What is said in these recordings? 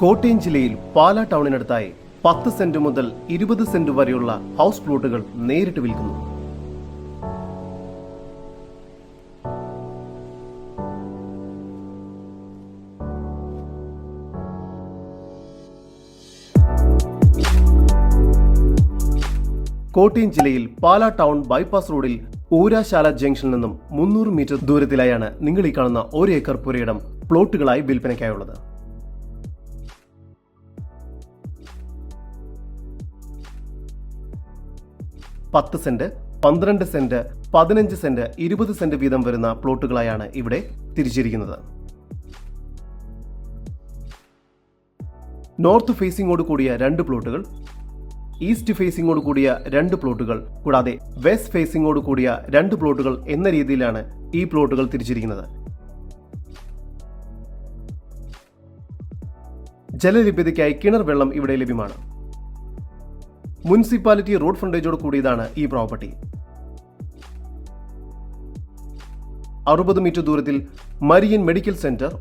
കോട്ടയം ജില്ലയിൽ പാലാ ടൗണിനടുത്തായി പത്ത് സെന്റ് മുതൽ ഇരുപത് സെന്റ് വരെയുള്ള ഹൗസ് പ്ലോട്ടുകൾ നേരിട്ട് വിൽക്കുന്നു. കോട്ടയം ജില്ലയിൽ പാലാ ടൗൺ ബൈപ്പാസ് റോഡിൽ ഊരാശാല ജംഗ്ഷനിൽ നിന്നും മുന്നൂറ് മീറ്റർ ദൂരത്തിലായാണ് നിങ്ങൾ ഈ കാണുന്ന ഒരു ഏക്കർ പുരയിടം പ്ലോട്ടുകളായി വിൽപ്പനയ്ക്കായുള്ളത്. പത്ത് സെന്റ് പന്ത്രണ്ട് സെന്റ് പതിനഞ്ച് സെന്റ് ഇരുപത് സെന്റ് വീതം വരുന്ന പ്ലോട്ടുകളായാണ് ഇവിടെ തിരിച്ചിരിക്കുന്നത്. നോർത്ത് ഫേസിംഗോട് കൂടിയ രണ്ട് പ്ലോട്ടുകൾ ഈസ്റ്റ് ഫേസിംഗോട് കൂടിയ രണ്ട് പ്ലോട്ടുകൾ കൂടാതെ വെസ്റ്റ് ഫേസിംഗോട് കൂടിയ രണ്ട് പ്ലോട്ടുകൾ എന്ന രീതിയിലാണ് ഈ പ്ലോട്ടുകൾ തിരിച്ചിരിക്കുന്നത്. ജലലഭ്യതയ്ക്കായി കിണർ വെള്ളം ഇവിടെ ലഭ്യമാണ്. മുനിസിപ്പാലിറ്റി റോഡ് ഫ്രണ്ടേജോട് കൂടിയതാണ് ഈ പ്രോപ്പർട്ടി അറുപത് മീറ്റർ ദൂരത്തിൽ മരിയൻ മെഡിക്കൽ സെന്റർ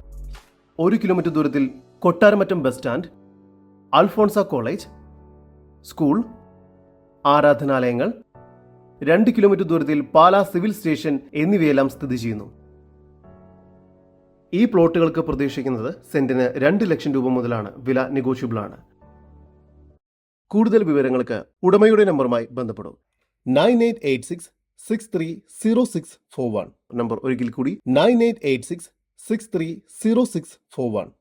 ഒരു കിലോമീറ്റർ ദൂരത്തിൽ Kottaramattam bus stand Alphonsa college school ആരാധനാലയങ്ങൾ രണ്ട് കിലോമീറ്റർ ദൂരത്തിൽ പാലാ സിവിൽ സ്റ്റേഷൻ എന്നിവയെല്ലാം സ്ഥിതി ചെയ്യുന്നു. ഈ പ്ലോട്ടുകൾക്ക് പ്രതീക്ഷിക്കുന്നത് സെന്റിന് രണ്ട് ലക്ഷം രൂപ മുതലാണ്. വില നെഗോഷ്യബിൾ ആണ്. കൂടുതൽ വിവരങ്ങൾക്ക് ഉടമയുടെ നമ്പറുമായി ബന്ധപ്പെടും. Nine eight eight six six three zero six four one number ഒരിക്കൽ കൂടി. Nine eight eight six six three zero six four one